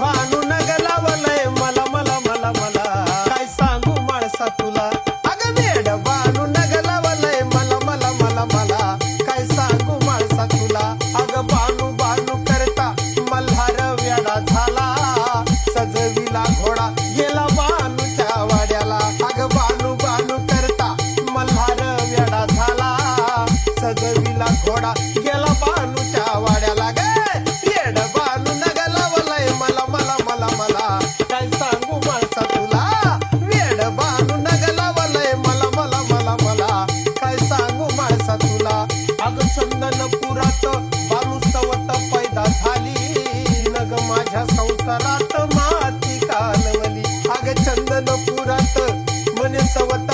भानू नग लावलंय मला मला मला मला. काय सांगू माणसा तुला? अगं वेड भानू नग लावलंय मला मला मला मला. काय सांगू माणसा तुला? अगं बानू बानू करता मल्हार वेडा झाला. सजविला घोडा गेला बानूच्या वाड्याला. अगं बानू बानू करता मल्हार वेडा झाला. सजविला घोडा घरात पैदा झाली. माझ्या संसारात माती कालवली. अग चंदनपुरात मन सवत